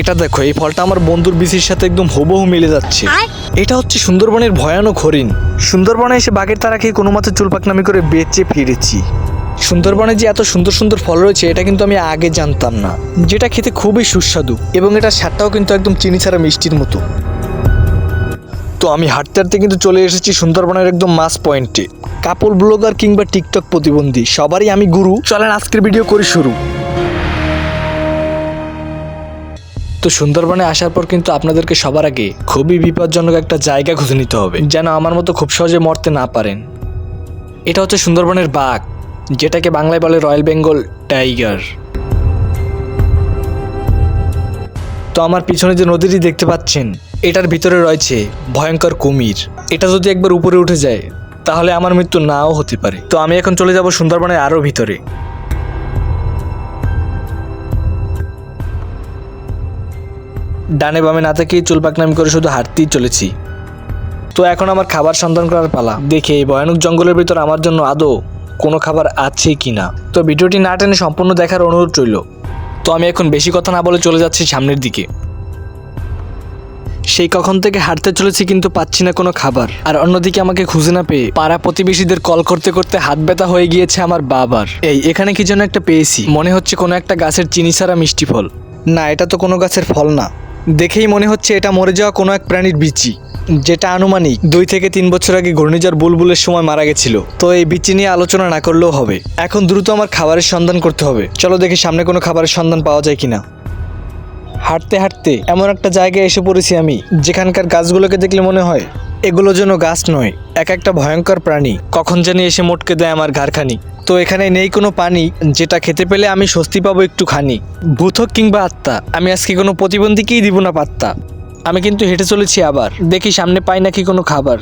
এটা দেখো এই ফলটা আমার বন্ধুর বিসির সাথে একদম হুবহু মিলে যাচ্ছে। এটা হচ্ছে সুন্দরবনের ভয়ানক হরিণ। সুন্দরবনে এসে বাঘের তারা খেয়ে কোনো মতে চুলপাকনামি করে বেঁচে ফিরেছি। সুন্দরবনে যে এত সুন্দর সুন্দর ফল রয়েছে এটা কিন্তু আমি আগে জানতাম না। যেটা খেতে খুবই সুস্বাদু এবং এটা স্বাদটাও কিন্তু একদম চিনি ছাড়া মিষ্টির মতো। তো আমি হাঁটতে হাঁটতে কিন্তু চলে এসেছি সুন্দরবনের একদম মাস পয়েন্টে। কাপল ব্লগার কিংবা টিকটক প্রতিবন্ধী সবারই আমি গুরু। চলেন আজকের ভিডিও করি শুরু। তো সুন্দরবনে আসার পর কিন্তু আপনাদেরকে সবার আগে খুবই বিপজ্জনক একটা জায়গা খুঁজে নিতে হবে, যেন আমার মতো খুব সহজে মরতে না পারেন। এটা হচ্ছে সুন্দরবনের বাঘ, যেটাকে বাংলায় বলে রয়্যাল বেঙ্গল টাইগার। তো আমার পিছনে যে নদীটি দেখতে পাচ্ছেন, এটার ভিতরে রয়েছে ভয়ঙ্কর কুমির। এটা যদি একবার উপরে উঠে যায়, তাহলে আমার মৃত্যু নাও হতে পারে। তো আমি এখন চলে যাব সুন্দরবনের আরও ভিতরে। ডানে বামে না থেকেই চুল পাকনামি করে শুধু হাঁটতেই চলেছি। তো এখন আমার খাবার সন্ধান করার পালা। দেখে এই ভয়ানক জঙ্গলের ভিতর আমার জন্য আদৌ কোনো খাবার আছে কি না তো ভিডিওটি না টেনে সম্পূর্ণ দেখার অনুরোধ রইল। তো আমি এখন বেশি কথা না বলে চলে যাচ্ছি সামনের দিকে। সেই কখন থেকে হাঁটতে চলেছি কিন্তু পাচ্ছি না কোনো খাবার। আর অন্যদিকে আমাকে খুঁজে না পেয়ে পাড়া প্রতিবেশীদের কল করতে করতে হাত ব্যথা হয়ে গিয়েছে আমার বাবার। এই, এখানে কি যেন একটা পেয়েছি। মনে হচ্ছে কোনো একটা গাছের চিনি ছাড়া মিষ্টি ফল। না, এটা তো কোনো গাছের ফল না। দেখেই মনে হচ্ছে এটা মরে যাওয়া কোনো এক প্রাণীর বিচি, যেটা আনুমানিক দুই থেকে তিন বছর আগে ঘূর্ণিঝড় বুলবুলের সময় মারা গেছিল। তো এই বিচি নিয়ে আলোচনা না করলেও হবে। এখন দ্রুত আমার খাবারের সন্ধান করতে হবে। চলো দেখি সামনে কোনো খাবারের সন্ধান পাওয়া যায় কিনা। হাঁটতে হাঁটতে এমন একটা জায়গায় এসে পড়েছি আমি, যেখানকার গাছগুলোকে দেখলে মনে হয় এগুলো যেন গাছ নয়, এক একটা ভয়ঙ্কর প্রাণী। কখন জানি এসে মোটকে দেয় আমার ঘাড়খানি। তো এখানে নেই কোনো পানি, যেটা খেতে পেলে আমি স্বস্তি পাবো একটু খানি ভূত হোক কিংবা আত্মা, আমি আজকে কোনো প্রতিবন্ধীকেই দিব না পাত্তা। আমি কিন্তু হেঁটে চলেছি আবার। দেখি সামনে পাই নাকি কোনো খাবার।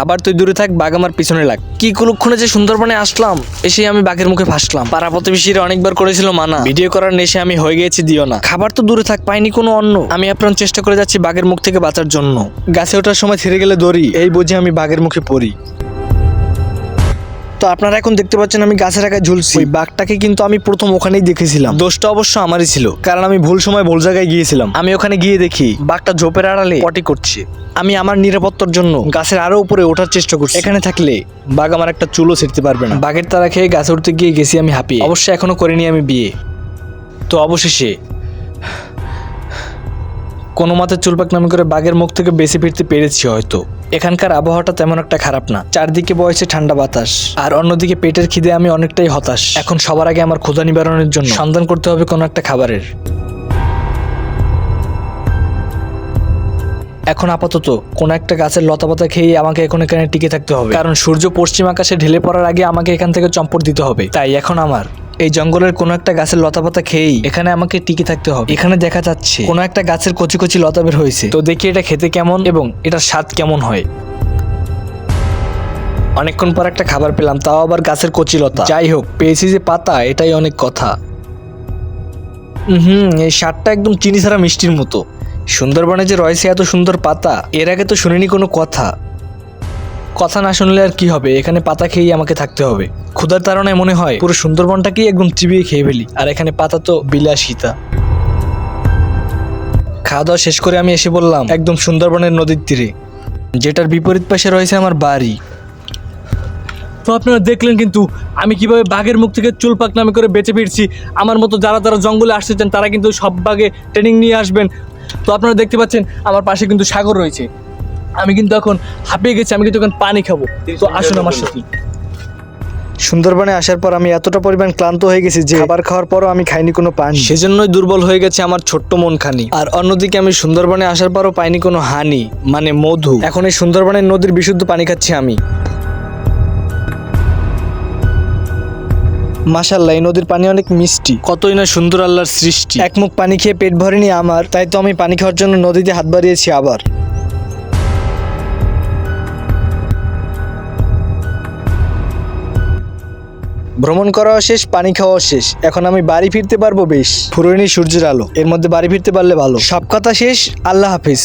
খাবার তুই দূরে থাক, বাঘ আমার পিছনে লাগ। কি কুলক্ষণে যে সুন্দরবনে আসলাম এসে আমি বাঘের মুখে ফাঁসলাম পাড়া প্রতিবেশীরা অনেকবার করেছিল মানা। ভিডিও করার নেশে আমি হয়ে গিয়েছি, দিও না। খাবার তো দূরে থাক, পাইনি কোনো অন্য আমি আপনার চেষ্টা করে যাচ্ছি বাঘের মুখ থেকে বাঁচার জন্য। গাছে ওঠার সময় ছেড়ে গেলে দড়ি, এই বুঝে আমি বাঘের মুখে পড়ি। তো আপনারা এখন দেখতে পাচ্ছেন আমি গাছের আগায় ঝুলছি। ওই বাঘটাকে কিন্তু আমি প্রথম ওখানেই দেখেছিলাম। দোষটা অবশ্য আমারই ছিল। কারণ আমি ভুল সময় ভুল জায়গায় গিয়েছিলাম। আমি ওখানে গিয়ে দেখি বাঘটা ঝোপের আড়ালে পটি করছে। আমি আমার নিরাপত্তার জন্য গাছের আরও উপরে ওঠার চেষ্টা করছি। এখানে থাকলে বাঘ আমার একটা চুলও ছিঁড়তে পারবে না। বাঘের তারা খেয়ে গাছে উঠতে গিয়ে গেছি আমি হাঁপিয়ে। অবশ্য এখনও করিনি আমি বিয়ে। তো অবশেষে কোনো মতে চুলপাক নামে করে বাঘের মুখ থেকে বেঁচে ফিরতে পেরেছি হয়তো। এখানকার আবহাওয়াটা তেমন একটা খারাপ না। চারদিকে বয়সে ঠান্ডা বাতাস। আর অন্যদিকে পেটের খিদে আমি অনেকটাই হতাশ। এখন সবার আগে আমার ক্ষুধা নিবারণের জন্য সন্ধান করতে হবে কোনো একটা খাবারের। এখন আপাতত কোনো একটা গাছের লতাপাতা খেয়ে আমাকে এখন এখানে টিকে থাকতে হবে। কারণ সূর্য পশ্চিম আকাশে ঢেলে পড়ার আগে আমাকে এখান থেকে চম্পট দিতে হবে। তাই এখন আমার এই জঙ্গলের কোনো একটা গাছের লতাপাতা খেয়েই এখানে আমাকে টিকে থাকতে হবে। এখানে দেখা যাচ্ছে কোনো একটা গাছের কচি কচি লতা বের হয়েছে। তো দেখি এটা খেতে কেমন এবং এটার স্বাদ কেমন হয়। অনেকক্ষণ পর একটা খাবার পেলাম, তাও আবার গাছের কচি লতা। যাই হোক, পেয়েছি যে পাতা, এটাই অনেক কথা। হুম এই স্বাদটা একদম চিনি ছাড়া মিষ্টির মতো। সুন্দরবনে যে রয়েছে এত সুন্দর পাতা, এর আগে তো শুনিনি কোনো কথা। কথা না শুনলে আর কি হবে? এখানে পাতা খেয়েই আমাকে থাকতে হবে। ক্ষুধার তারণায় মনে হয় পুরো সুন্দরবনটাকেই একদম চিবিয়ে খেয়ে ফেলি। আর এখানে পাতা তো বিলাসিতা খাওয়া দাওয়া শেষ করে আমি এসে বললাম একদম সুন্দরবনের নদীর তীরে, যেটার বিপরীত পাশে রয়েছে আমার বাড়ি। তো আপনারা দেখলেন কিন্তু, আমি কীভাবে বাঘের মুখ থেকে চুলপাক নামে করে বেঁচে ফিরছি। আমার মতো যারা যারা জঙ্গলে আসতে চান, তারা কিন্তু সব বাঘে ট্রেনিং নিয়ে আসবেন। তো আপনারা দেখতে পাচ্ছেন, আমার পাশে কিন্তু সাগর রয়েছে। আমি কিন্তু এখন হাঁপিয়ে গেছি আমি কিন্তু এখন পানি খাব। তো আসুন আমার সাথে। সুন্দরবনে আসার পর আমি এতটা পরিমাণ ক্লান্ত হয়ে গেছি যে খাবার খাওয়ার পরও আমি খাইনি কোনো পানি। সেজন্যই দুর্বল হয়ে গেছে আমার ছোট্ট মন খানি আর অন্যদিকে আমি সুন্দরবনে আসার পরও পাইনি কোনো হানি মানে মধু। এখন এই সুন্দরবনের নদীর বিশুদ্ধ পানি খাচ্ছি আমি। মাশাল্লাহ এই নদীর পানি অনেক মিষ্টি। কতই না সুন্দর আল্লাহর সৃষ্টি। এক মুখ পানি খেয়ে পেট ভরেনি আমার তাই তো আমি পানি খাওয়ার জন্য নদীতে হাত বাড়িয়েছি আবার। ভ্রমণ করাও শেষ, পানি খাওয়াও শেষ। এখন আমি বাড়ি ফিরতে পারব বেশ। ফুরনি সূর্যের আলো। এর মধ্যে বাড়ি ফিরতে পারলে ভালো। সব কথা শেষ। আল্লাহ হাফিজ।